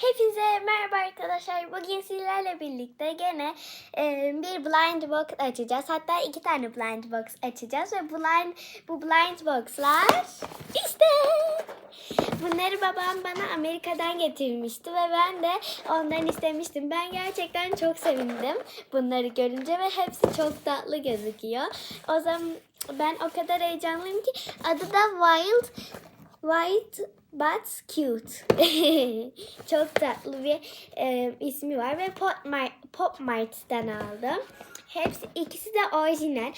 Hepinize merhaba arkadaşlar. Bugün sizlerle birlikte gene e, bir blind box açacağız. Hatta iki tane blind box açacağız ve blind bu blind boxlar işte bunları babam bana Amerika'dan getirmişti ve ben de ondan istemiştim. Ben gerçekten çok sevindim bunları görünce ve hepsi çok tatlı gözüküyor. O zaman ben o kadar heyecanlıyım ki adı da Wild White but cute. Çok tatlı bir e, ismi var ve Pop, Mart, Pop Mart'tan aldım. Hepsi ikisi de orijinal.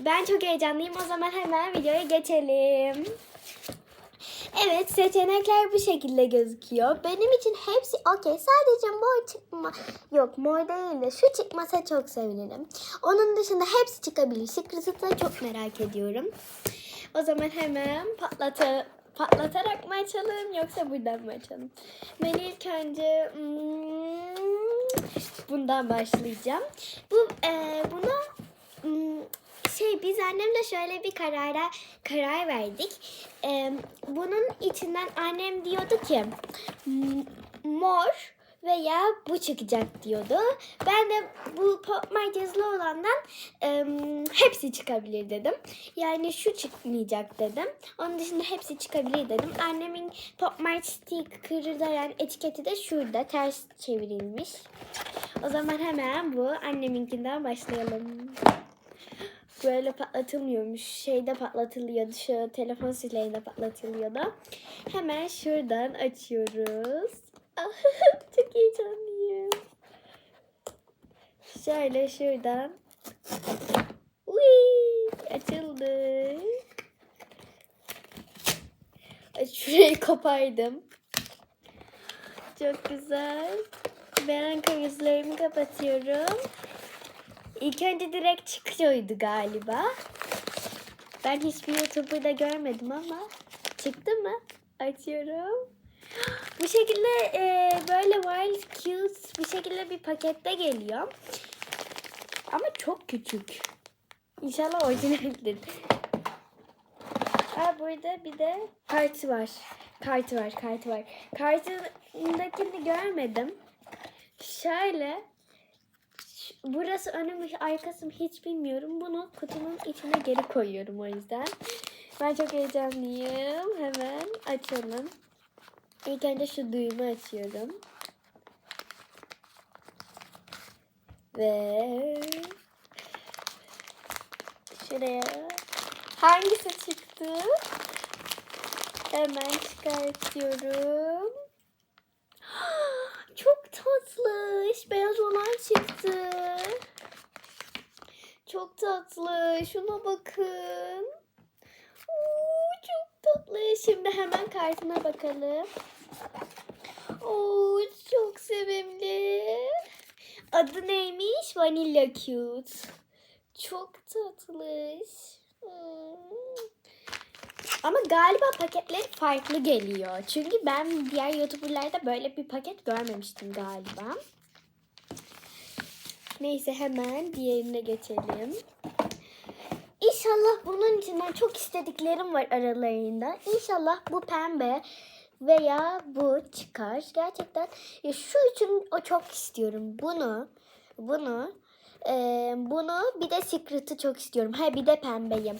Ben çok heyecanlıyım. O zaman hemen videoya geçelim. Evet seçenekler bu şekilde gözüküyor. Benim için hepsi okey. Sadece mor çıkma yok mor değil de şu çıkmasa çok sevinirim. Onun dışında hepsi çıkabilir. Secret'ı da çok merak ediyorum. O zaman hemen patlata, patlatarak mı açalım yoksa buradan mı açalım? Ben ilk önce hmm, bundan başlayacağım. Bu e, buna hmm, şey biz annemle şöyle bir karara karar verdik. E, bunun içinden annem diyordu ki mor veya bu çıkacak diyordu. Ben de bu pop yazılı olandan e, hepsi çıkabilir dedim. Yani şu çıkmayacak dedim. Onun dışında hepsi çıkabilir dedim. Annemin pop mart sticker'ı da yani etiketi de şurada ters çevrilmiş. O zaman hemen bu anneminkinden başlayalım. Böyle patlatılmıyormuş. Şeyde patlatılıyordu. Şu telefon silahında patlatılıyordu. Hemen şuradan açıyoruz. Çok heyecanlıyım. Şöyle şuradan. Uy, açıldı. Ay, Şurayı kopardım. Çok güzel. Ben gözlerimi kapatıyorum. İlk önce direkt çıkıyordu galiba. Ben hiçbir YouTuber'da görmedim ama çıktı mı? Açıyorum. Bu şekilde e, böyle wild cute bir şekilde bir pakette geliyor. Ama çok küçük. İnşallah orijinaldir. Aa, burada bir de kartı var. Kartı var, kartı var. Kartındakini görmedim. Şöyle Burası önüm arkasım hiç bilmiyorum. Bunu kutunun içine geri koyuyorum o yüzden. Ben çok heyecanlıyım. Hemen açalım. İlk önce şu düğümü açıyorum. Ve şuraya hangisi çıktı? Hemen çıkartıyorum. Çok tatlı. Beyaz olan çıktı. Çok tatlı. Şuna bakın. Oo, çok tatlı. Şimdi hemen kartına bakalım. Oo, çok sevimli. Adı neymiş? Vanilla Cute. Çok tatlış. Hmm. Ama galiba paketleri farklı geliyor. Çünkü ben diğer YouTuber'larda böyle bir paket görmemiştim galiba. Neyse hemen diğerine geçelim. İnşallah bunun içinden çok istediklerim var aralarında. İnşallah bu pembe veya bu çıkar. Gerçekten ya şu üçün o çok istiyorum. Bunu, bunu, eee, bunu bir de Secret'ı çok istiyorum. Ha bir de pembeyi.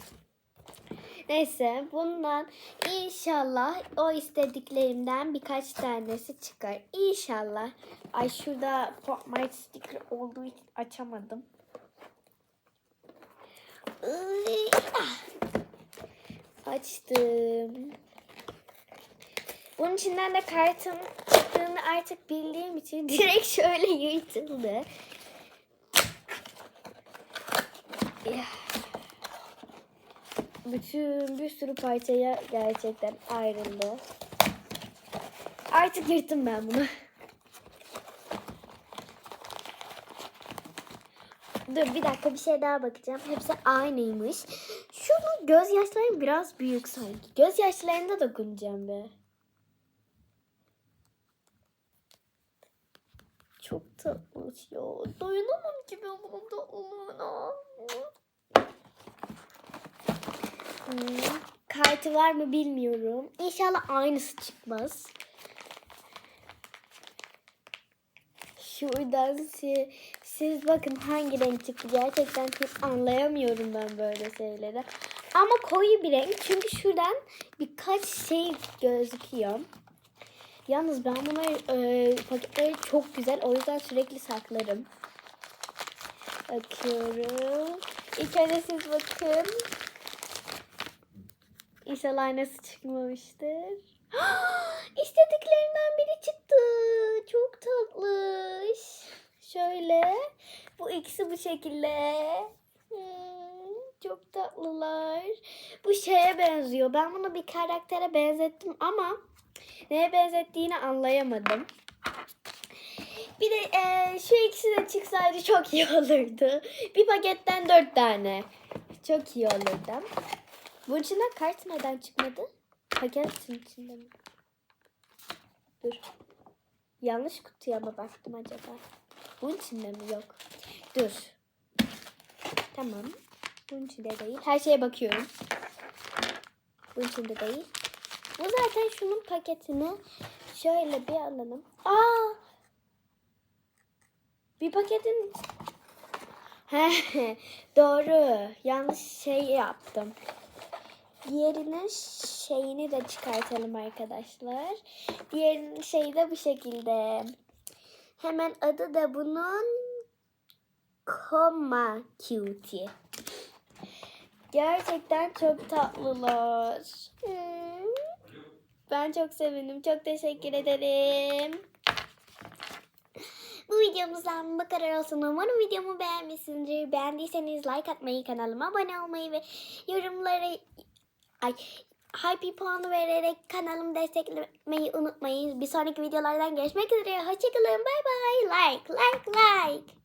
Neyse bundan inşallah o istediklerimden birkaç tanesi çıkar. İnşallah. Ay şurada Mart sticker olduğu için açamadım. Ah. Açtım. Bunun içinden de kartın çıktığını artık bildiğim için direkt şöyle yırtıldı. Bütün bir sürü parçaya gerçekten ayrıldı. Artık yırttım ben bunu. Dur bir dakika bir şey daha bakacağım. Hepsi aynıymış. Şunun gözyaşları biraz büyük sanki. Gözyaşlarına dokunacağım be. Çok tatlış ya. Dayanamam ki ben bunun tatlılığına. Hmm, Kartı var mı bilmiyorum. İnşallah aynısı çıkmaz. Şuradan siz, siz bakın hangi renk çıktı. Gerçekten hiç anlayamıyorum ben böyle şeyleri. Ama koyu bir renk çünkü şuradan birkaç şey gözüküyor. Yalnız ben bunları e, paketleri çok güzel. O yüzden sürekli saklarım. Bakıyorum. İlk önce siz bakın. İnşallah aynası çıkmamıştır. İstediklerinden biri çıktı. Çok tatlış. Şöyle. Bu ikisi bu şekilde. Çok tatlılar. Bu şeye benziyor. Ben bunu bir karaktere benzettim ama neye benzettiğini anlayamadım. Bir de eee, şu ikisi de çıksaydı çok iyi olurdu. Bir paketten dört tane. Çok iyi olurdu. Bunun içinden kart neden çıkmadı? Paketin içinde mi? Dur. Yanlış kutuya mı baktım acaba? Bunun içinde mi? Yok. Dur. Tamam. Bunun içinde değil. Her şeye bakıyorum. Bunun içinde değil. Bu zaten şunun paketini şöyle bir alalım. Aa! Bir paketin doğru. Yanlış şey yaptım. Diğerinin şeyini de çıkartalım arkadaşlar. Diğerinin şeyi de bu şekilde. Hemen adı da bunun Koma Cutie. Gerçekten çok tatlılar. Hmm. Ben çok sevindim. Çok teşekkür ederim. Bu videomuzdan bu kadar olsun. Umarım videomu beğenmişsinizdir. Beğendiyseniz like atmayı, kanalıma abone olmayı ve yorumları ay hype puanı vererek kanalımı desteklemeyi unutmayın. Bir sonraki videolardan görüşmek üzere. Hoşçakalın. Bay bay. Like, like, like.